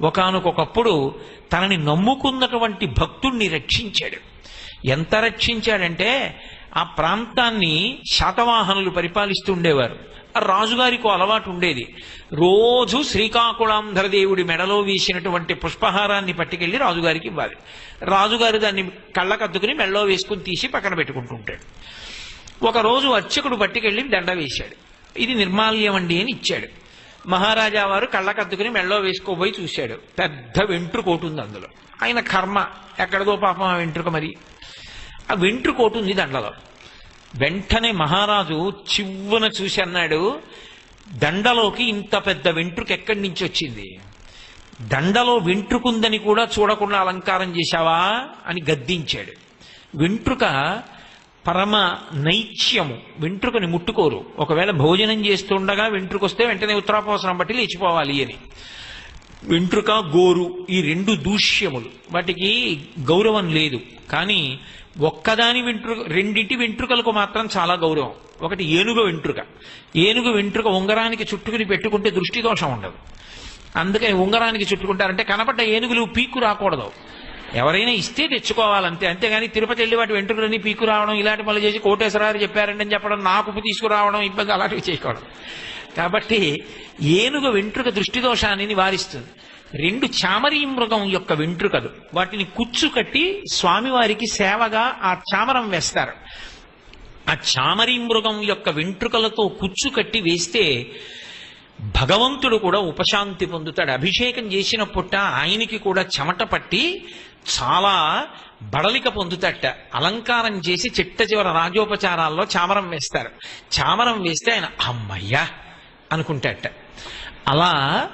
ఒకనకొకప్పుడు తనని నమ్ముకున్నటువంటి భక్తుణ్ణి రక్షించాడు. ఎంత రక్షించాడంటే ఆ ప్రాంతాన్ని శాతవాహనులు పరిపాలిస్తుండేవారు ఆ రాజుగారికి అలవాటు ఉండేది. రోజు శ్రీకాకుళాంధ్రదేవుడి మెడలో వేసినటువంటి పుష్పహారాన్ని పట్టుకెళ్ళి రాజుగారికి ఇవ్వాలి. రాజుగారు దాన్ని కళ్ళకద్దుకుని మెడలో వేసుకుని తీసి పక్కన పెట్టుకుంటుంటాడు. ఒకరోజు అర్చకుడు పట్టుకెళ్ళి దండ వేశాడు. ఇది నిర్మాల్యం అండి అని ఇచ్చాడు. మహారాజా వారు కళ్ళకద్దుకుని మెడలో వేసుకోబోయి చూశాడు. పెద్ద వెంట్రుకోటు ఉంది అందులో. ఆయన కర్మ. ఎక్కడదో పాపం ఆ వెంట్రుక మరి. ఆ వెంట్రుకోటు ఉంది దండలో. వెంటనే మహారాజు చివ్వున చూసి అన్నాడు దండలోకి ఇంత పెద్ద వెంట్రుక ఎక్కడి నుంచి వచ్చింది? దండలో వెంట్రుకుందని కూడా చూడకుండా అలంకారం చేశావా? అని గద్దించాడు. వెంట్రుక పరమ నైత్యము వెంట్రుకని ముట్టుకోరు. ఒకవేళ భోజనం చేస్తుండగా వెంట్రుకొస్తే వెంటనే ఉత్తరాపవసరం బట్టి లేచిపోవాలి అని. వెంట్రుక గోరు ఈ రెండు దూష్యములు. వాటికి గౌరవం లేదు. కానీ ఒక్కదాని వెంట్రుక రెండింటి వెంట్రుకలకు మాత్రం చాలా గౌరవం. ఒకటి ఏనుగు వెంట్రుక. ఏనుగు వెంట్రుక ఉంగరానికి చుట్టుకుని పెట్టుకుంటే దృష్టి దోషం ఉండదు. అందుకని ఉంగరానికి చుట్టుకుంటారంటే కనపడ్డ ఏనుగులు పీకు రాకూడదు. ఎవరైనా ఇస్తే తెచ్చుకోవాలంతే. అంతేగాని తిరుపతి వెళ్ళి వాటి వెంట్రుకలన్నీ పీకు రావడం ఇలాంటి పనులు చేసి కోటేశ్వరారు చెప్పారండి అని చెప్పడం నాకు తీసుకురావడం ఇబ్బంది అలాంటివి చేయకూడదు. కాబట్టి ఏనుగు వెంట్రుక దృష్టి దోషాన్ని నివారిస్తుంది. రెండు చామరీ మృగం యొక్క వెంట్రుకలు. వాటిని కుచ్చు కట్టి స్వామివారికి సేవగా ఆ చామరం వేస్తారు. ఆ చామరీ మృగం యొక్క వెంట్రుకలతో కుచ్చు కట్టి వేస్తే భగవంతుడు కూడా ఉపశాంతి పొందుతాడు. అభిషేకం చేసినప్పుట ఆయనకి కూడా చెమట పట్టి చాలా బడలిక పొందుతట. అలంకారం చేసి చిట్ట చివర రాజోపచారాల్లో చామరం వేస్తారు. చామరం వేస్తే ఆయన అమ్మయ్యా అనుకుంటాట. అలా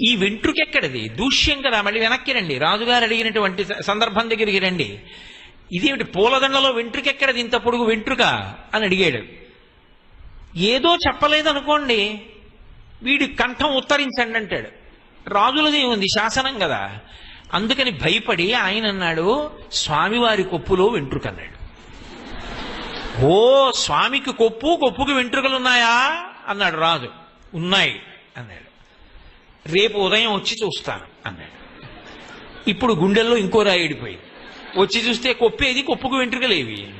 ఈ వెంట్రుకెక్కడిది? దూష్యం కదా మళ్ళీ వెనక్కి రండి. రాజుగారు అడిగినటువంటి సందర్భం దగ్గరికి రండి. ఇదేమిటి పూలదండలో వెంట్రుకెక్కడిది ఇంత పొడుగు వెంట్రుక? అని అడిగాడు. ఏదో చెప్పలేదనుకోండి. వీడి కంఠం ఉత్తరించండి అంటాడు. రాజులది ఉంది శాసనం కదా. అందుకని భయపడి ఆయన అన్నాడు స్వామివారి కొప్పులో వెంట్రుకన్నాడు ఓ స్వామికి కొప్పు కొప్పుకి వెంట్రుకలు ఉన్నాయా? అన్నాడు రాజు. ఉన్నాయి అన్నాడు. రేపు ఉదయం వచ్చి చూస్తాను అన్నాడు. ఇప్పుడు గుండెల్లో ఇంకో రాయిడిపోయింది వచ్చి చూస్తే కొప్పేది కొప్పుకు వెంట్రుకలేవి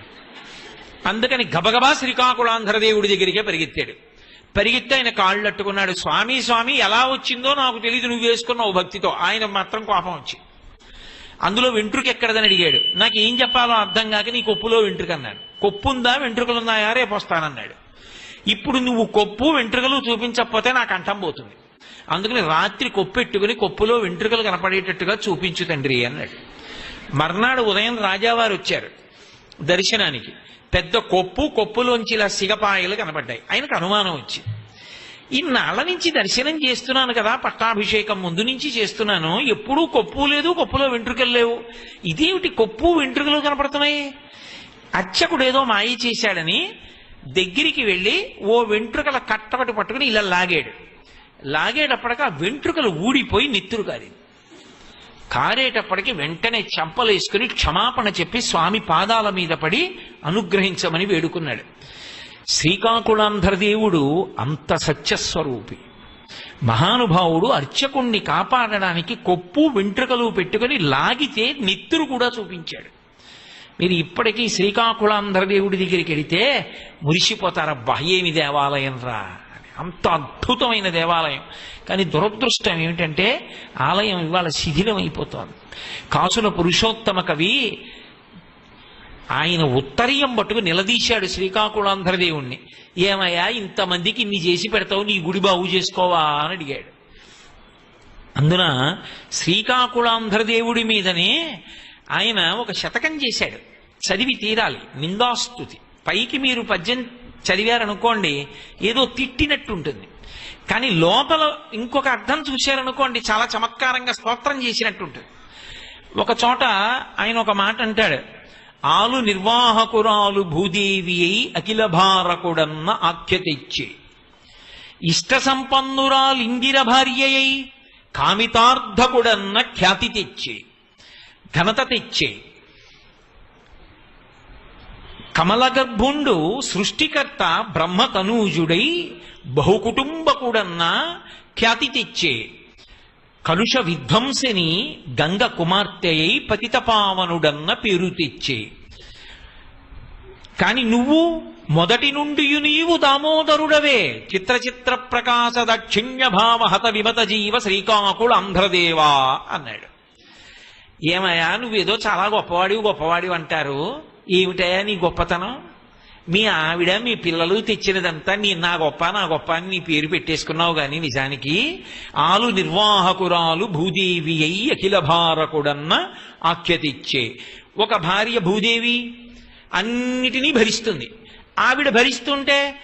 అందుకని గబగబా శ్రీకాకుళాంధ్రదేవుడి దగ్గరికే పరిగెత్తాడు. పరిగెత్తి ఆయన కాళ్ళు అట్టుకున్నాడు. స్వామి స్వామి ఎలా వచ్చిందో నాకు తెలియదు నువ్వు వేసుకున్నావు భక్తితో. ఆయన మాత్రం కోపం వచ్చి అందులో వెంట్రుక ఎక్కడదని అడిగాడు. నాకు ఏం చెప్పాలో అర్థం కాక నీ కొప్పులో వెంట్రుక అన్నాడు. కొప్పు ఉందా? వెంట్రుకలు ఉన్నాయా? రేపు వస్తానన్నాడు ఇప్పుడు నువ్వు కొప్పు వెంట్రుకలు చూపించకపోతే నాకు అంటం పోతుంది. అందుకని రాత్రి కొప్పెట్టుకుని కొప్పులో వెంట్రుకలు కనపడేటట్టుగా చూపించు తండ్రి అన్నాడు. మర్నాడు ఉదయం రాజావారు వచ్చారు దర్శనానికి. పెద్ద కొప్పు కొప్పులోంచి ఇలా సిగపాయలు కనపడ్డాయి ఆయనకు అనుమానం వచ్చింది. ఇన్నాళ్ళ నుంచి దర్శనం చేస్తున్నాను కదా పట్టాభిషేకం ముందు నుంచి చేస్తున్నాను ఎప్పుడూ కొప్పు లేదు కొప్పులో వెంట్రుకలు లేవు. ఇదేమిటి కొప్పు వెంట్రుకలు కనపడుతున్నాయి? అర్చకుడు ఏదో మాయ చేశాడని దగ్గరికి వెళ్ళి ఓ వెంట్రుకల కట్టబడి పట్టుకుని ఇలా లాగాడు. లాగేటప్పటికి ఆ వెంట్రుకలు ఊడిపోయి నెత్తురు కారింది. కారేటప్పటికి వెంటనే చెంపలేసుకుని క్షమాపణ చెప్పి స్వామి పాదాల మీద పడి అనుగ్రహించమని వేడుకున్నాడు. శ్రీకాకుళాంధ్రదేవుడు అంత సత్యస్వరూపి. మహానుభావుడు అర్చకుణ్ణి కాపాడడానికి కొప్పు వెంట్రుకలు పెట్టుకుని లాగితే నెత్తురు కూడా చూపించాడు. మీరు ఇప్పటికీ శ్రీకాకుళాంధ్రదేవుడి దగ్గరికి వెళితే మురిసిపోతారబ్బా ఏమి దేవాలయం రా? అని. అంత అద్భుతమైన దేవాలయం. కానీ దురదృష్టం ఏమిటంటే ఆలయం ఇవాళ శిథిలమైపోతుంది. కాసుల పురుషోత్తమ కవి ఆయన ఉత్తరీయం పట్టుకు నిలదీశాడు శ్రీకాకుళాంధ్రదేవుణ్ణి ఏమయ్యా ఇంతమందికి ఇన్ని చేసి పెడతావు నీ గుడి బాగు చేసుకోవా అని అడిగాడు. అందున శ్రీకాకుళాంధ్రదేవుడి మీదనే ఆయన ఒక శతకం చేశాడు. చదివి తీరాలి. నిందాస్తుతి. పైకి మీరు పద్యం చదివారనుకోండి ఏదో తిట్టినట్టు ఉంటుంది కానీ లోపల ఇంకొక అర్థం చూశారనుకోండి చాలా చమత్కారంగా స్తోత్రం చేసినట్టు ఉంటుంది ఒక చోట ఆయన ఒక మాట అంటాడు. ఆలు నిర్వాహకురాలు భూదేవి అయి అఖిల భారకుడన్న ఆఖ్య తెచ్చి ఇష్ట సంపన్నురాలిందిర భార్యయై కామితార్థకుడన్న ఖ్యాతి తెచ్చే ఘనత తెచ్చే కమలగర్భుండు సృష్టికర్త బ్రహ్మతనూజుడై బహుకుటుంబకుడన్న ఖ్యాతి తెచ్చే కలుష విధ్వంసిని గంగ కుమార్తె అయి పతితపావనుడన్న పేరు తెచ్చే. కాని నువ్వు మొదటి నుండి నీవు దామోదరుడవే. చిత్ర చిత్ర ప్రకాశ దక్షిణ్య భావ హత విమత జీవ శ్రీకాకుళ ఆంధ్రదేవా అన్నాడు. ఏమయ్యా నువ్వేదో చాలా గొప్పవాడివి గొప్పవాడివి అంటారు. ఏమిటయా నీ గొప్పతనం? మీ ఆవిడ మీ పిల్లలు తెచ్చినదంతా నీ నా గొప్ప నా గొప్ప అని నీ పేరు పెట్టేసుకున్నావు గాని నిజానికి ఆలు నిర్వాహకురాలు భూదేవి అయి అఖిల భారకుడన్న ఆఖ్యతిచ్చే ఒక భార్య భూదేవి అన్నిటినీ భరిస్తుంది. ఆవిడ భరిస్తుంటే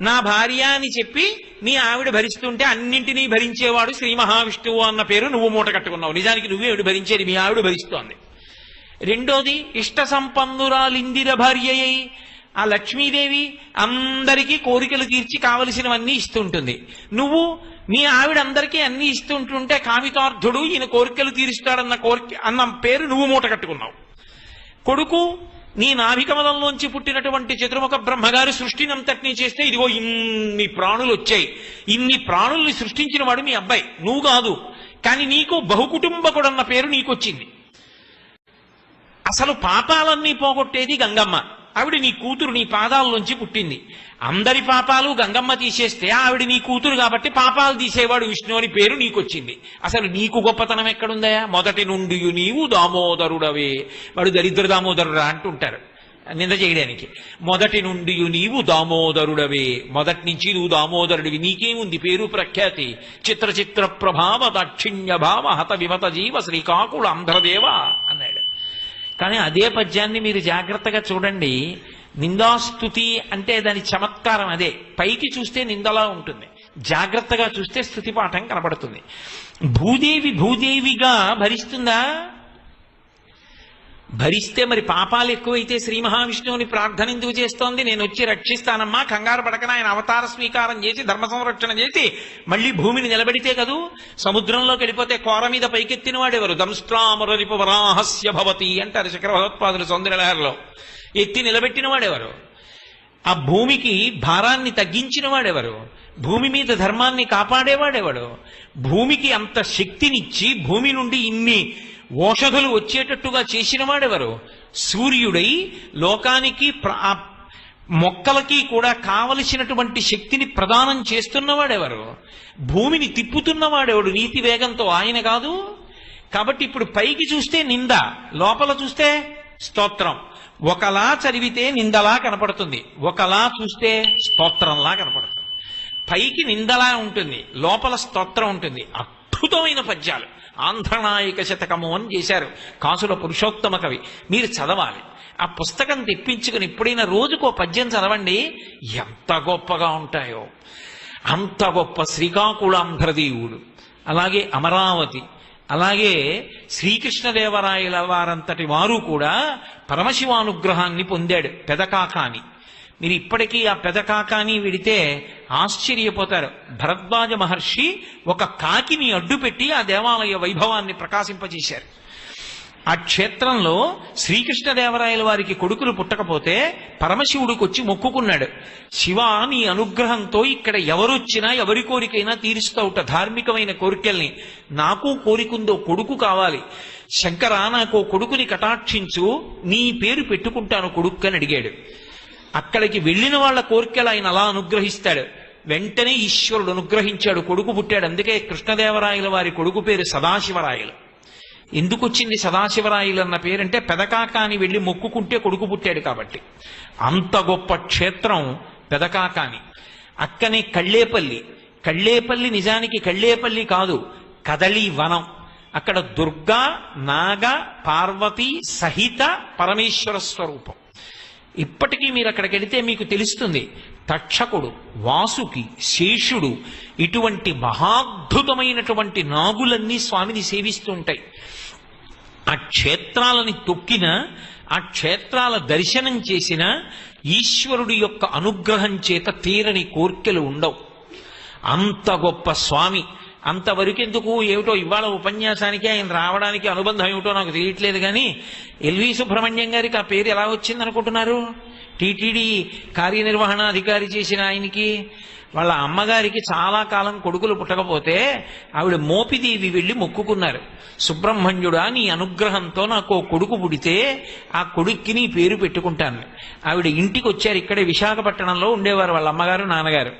నా భార్య అని చెప్పి మీ ఆవిడ భరిస్తుంటే అన్నింటినీ భరించేవాడు శ్రీ మహావిష్ణువు అన్న పేరు నువ్వు మూట కట్టుకున్నావు. నిజానికి నువ్వే ఆవిడ భరించేది మీ ఆవిడ భరిస్తోంది. రెండోది ఇష్ట సంపన్నురాలిందిర భార్య అయి ఆ లక్ష్మీదేవి అందరికీ కోరికలు తీర్చి కావలసినవన్నీ ఇస్తుంటుంది. నువ్వు నీ ఆవిడ అందరికీ అన్ని ఇస్తుంటుంటే కామితార్థుడు ఈయన కోరికలు తీరుస్తాడన్న కోరిక అన్న పేరు నువ్వు మూట కట్టుకున్నావు. కొడుకు నీ నాభికమలంలోంచి పుట్టినటువంటి చతుర్ముఖ బ్రహ్మగారి సృష్టినంతటినీ చేస్తే ఇదిగో ఇన్ని ప్రాణులు వచ్చాయి. ఇన్ని ప్రాణుల్ని సృష్టించిన వాడు మీ అబ్బాయి. నువ్వు కాదు. కానీ నీకు బహుకుటుంబకుడన్న పేరు నీకొచ్చింది. అసలు పాపాలన్నీ పోగొట్టేది గంగమ్మ. ఆవిడ నీ కూతురు నీ పాదాల్లోంచి పుట్టింది. అందరి పాపాలు గంగమ్మ తీసేస్తే ఆవిడ నీ కూతురు కాబట్టి పాపాలు తీసేవాడు విష్ణు అని పేరు నీకొచ్చింది. అసలు నీకు గొప్పతనం ఎక్కడుందయా మొదటి నుండి నీవు దామోదరుడవే. వాడు దరిద్ర దామోదరుడా అంటుంటారు. నింద చేయడానికి. మొదటి నుండి నీవు దామోదరుడవే. మొదటి నుంచి నువ్వు దామోదరుడివి. నీకేముంది పేరు ప్రఖ్యాతి? చిత్ర చిత్ర ప్రభావ దాక్షిణ్య భావ హత విమత జీవ శ్రీకాకుళ అంధ్రదేవ అన్నాడు కానీ అదే పద్యాన్ని మీరు జాగ్రత్తగా చూడండి. నిందాస్తుతి అంటే దాని చమత్కారం అదే. పైకి చూస్తే నిందలా ఉంటుంది. జాగ్రత్తగా చూస్తే స్థుతి పాఠం కనబడుతుంది. భూదేవి భూదేవిగా భరిస్తుందా? భరిస్తే మరి పాపాలు ఎక్కువైతే శ్రీ మహావిష్ణువుని ప్రార్థన ఎందుకు చేస్తోంది? నేను వచ్చి రక్షిస్తానమ్మా కంగారు పడకన ఆయన అవతార స్వీకారం చేసి ధర్మ సంరక్షణ చేసి మళ్ళీ భూమిని నిలబెడితే కదూ? సముద్రంలోకి వెళ్ళిపోతే కోర మీద పైకెత్తిన వాడెవరు దంస్ట్రామరరిపు వరాహస్య భవతి అంటారు శంకర భగవత్పాదులు సౌందర్యలహరిలో. ఎత్తి నిలబెట్టిన వాడెవరు ఆ భూమికి భారాన్ని తగ్గించిన వాడెవరు భూమి మీద ధర్మాన్ని కాపాడేవాడెవడు భూమికి అంత శక్తినిచ్చి భూమి నుండి ఇన్ని ఓషధులు వచ్చేటట్టుగా చేసిన వాడెవరు? సూర్యుడై లోకానికి ఆ మొక్కలకి కూడా కావలసినటువంటి శక్తిని ప్రదానం చేస్తున్నవాడెవరు భూమిని తిప్పుతున్నవాడెవడు నీతి వేగంతో ఆయన కాదు. కాబట్టి ఇప్పుడు పైకి చూస్తే నింద లోపల చూస్తే స్తోత్రం. ఒకలా చదివితే నిందలా కనపడుతుంది. ఒకలా చూస్తే స్తోత్రంలా కనపడుతుంది. పైకి నిందలా ఉంటుంది. లోపల స్తోత్రం ఉంటుంది. అద్భుతమైన పద్యాలు. ఆంధ్రనాయక శతకము అని చేశారు కాసుల పురుషోత్తమ కవి. మీరు చదవాలి. ఆ పుస్తకం తెప్పించుకుని ఎప్పుడైనా రోజుకో పద్యం చదవండి ఎంత గొప్పగా ఉంటాయో. అంత గొప్ప శ్రీకాకుళాంధ్రదేవుడు అలాగే అమరావతి అలాగే శ్రీకృష్ణదేవరాయల వారంతటి వారు కూడా పరమశివానుగ్రహాన్ని పొందాడు పెదకాకాని. మీరు ఇప్పటికీ ఆ పెద కాకాని విడితే ఆశ్చర్యపోతారు. భరద్వాజ మహర్షి ఒక కాకిని అడ్డుపెట్టి ఆ దేవాలయ వైభవాన్ని ప్రకాశింపజేశారు. ఆ క్షేత్రంలో శ్రీకృష్ణదేవరాయల వారికి కొడుకులు పుట్టకపోతే పరమశివుడికి వచ్చి మొక్కుకున్నాడు. శివ నీ అనుగ్రహంతో ఇక్కడ ఎవరొచ్చినా ఎవరి కోరికైనా తీరుస్తావుట ధార్మికమైన కోరికల్ని. నాకు కోరికుందో కొడుకు కావాలి. శంకరా నాకు కొడుకుని కటాక్షించు నీ పేరు పెట్టుకుంటాను కొడుకు అని అడిగాడు. అక్కడికి వెళ్ళిన వాళ్ళ కోరికలు ఆయన అలా అనుగ్రహిస్తాడు. వెంటనే ఈశ్వరుడు అనుగ్రహించాడు కొడుకు పుట్టాడు. అందుకే కృష్ణదేవరాయల వారి కొడుకు పేరు సదాశివరాయలు. ఎందుకు వచ్చింది సదాశివరాయలు అన్న పేరంటే పెదకాకాని వెళ్ళి మొక్కుకుంటే కొడుకు పుట్టాడు కాబట్టి. అంత గొప్ప క్షేత్రం పెదకాకాని అక్కనే కళ్ళేపల్లి. కళ్ళేపల్లి నిజానికి కళ్ళేపల్లి కాదు కదళి వనం. అక్కడ దుర్గా నాగ పార్వతి సహిత పరమేశ్వర స్వరూపం. ఇప్పటికీ మీరు అక్కడికి వెళితే మీకు తెలుస్తుంది తక్షకుడు వాసుకి శేషుడు ఇటువంటి మహాద్భుతమైనటువంటి నాగులన్నీ స్వామిని సేవిస్తూ ఉంటాయి ఆ క్షేత్రాలని తొక్కిన ఆ క్షేత్రాల దర్శనం చేసిన ఈశ్వరుడి యొక్క అనుగ్రహం చేత తీరని కోర్కెలు ఉండవు. అంత గొప్ప స్వామి అంతవరకెందుకు? ఏమిటో ఇవాళ ఉపన్యాసానికి ఆయన రావడానికి అనుబంధం ఏమిటో నాకు తెలియట్లేదు కానీ ఎల్వి సుబ్రహ్మణ్యం గారికి ఆ పేరు ఎలా వచ్చింది అనుకుంటున్నారు టీటీడీ కార్యనిర్వహణ అధికారి చేసిన ఆయనకి వాళ్ళ అమ్మగారికి చాలా కాలం కొడుకులు పుట్టకపోతే ఆవిడ మోపిదేవి వెళ్ళి మొక్కుకున్నారు. సుబ్రహ్మణ్యుడా నీ అనుగ్రహంతో నాకు కొడుకు పుడితే ఆ కొడుక్కి నీ పేరు పెట్టుకుంటాను. ఆవిడ ఇంటికి వచ్చారు ఇక్కడే విశాఖపట్నంలో ఉండేవారు వాళ్ళ అమ్మగారు నాన్నగారు.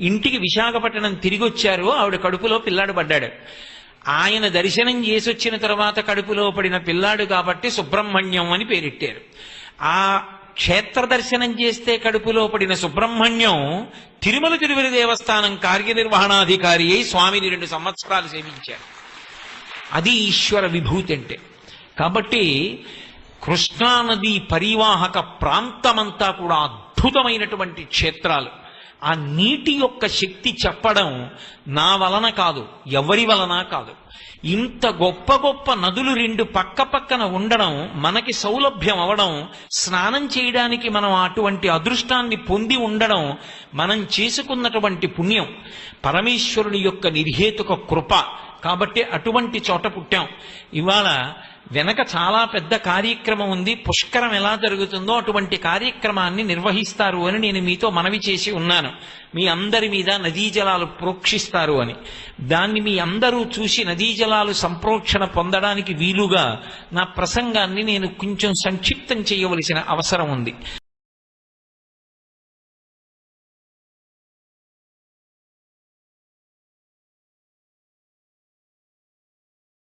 ఇంటికి విశాఖపట్నం తిరిగి వచ్చారు ఆవిడ కడుపులో పిల్లాడు పడ్డాడు. ఆయన దర్శనం చేసి వచ్చిన తర్వాత కడుపులో పడిన పిల్లాడు కాబట్టి సుబ్రహ్మణ్యం అని పేరెట్టారు. ఆ క్షేత్ర దర్శనం చేస్తే కడుపులో పడిన సుబ్రహ్మణ్యం తిరుమల తిరుమల దేవస్థానం కార్యనిర్వహణాధికారి అయి స్వామిని రెండు సంవత్సరాలు సేవించారు. అది ఈశ్వర విభూతి అంటే. కాబట్టి కృష్ణానది పరివాహక ప్రాంతమంతా కూడా అద్భుతమైనటువంటి క్షేత్రాలు. ఆ నీటి యొక్క శక్తి చెప్పడం నా వలన కాదు ఎవరి వలన కాదు. ఇంత గొప్ప గొప్ప నదులు రెండు పక్క పక్కన ఉండడం మనకి సౌలభ్యం అవడం స్నానం చేయడానికి మనం అటువంటి అదృష్టాన్ని పొంది ఉండడం మనం చేసుకున్నటువంటి పుణ్యం. పరమేశ్వరుని యొక్క నిర్హేతుక కృప. కాబట్టి అటువంటి చోట పుట్టాం. ఇవాళ వెనక చాలా పెద్ద కార్యక్రమం ఉంది. పుష్కరం ఎలా జరుగుతుందో అటువంటి కార్యక్రమాన్ని నిర్వహిస్తారు అని నేను మీతో మనవి చేసి ఉన్నాను. మీ అందరి మీద నదీ జలాలు ప్రోక్షిస్తారు అని. దాన్ని మీ అందరూ చూసి నదీ జలాలు సంప్రోక్షణ పొందడానికి వీలుగా నా ప్రసంగాన్ని నేను కొంచెం సంక్షిప్తం చేయవలసిన అవసరం ఉంది.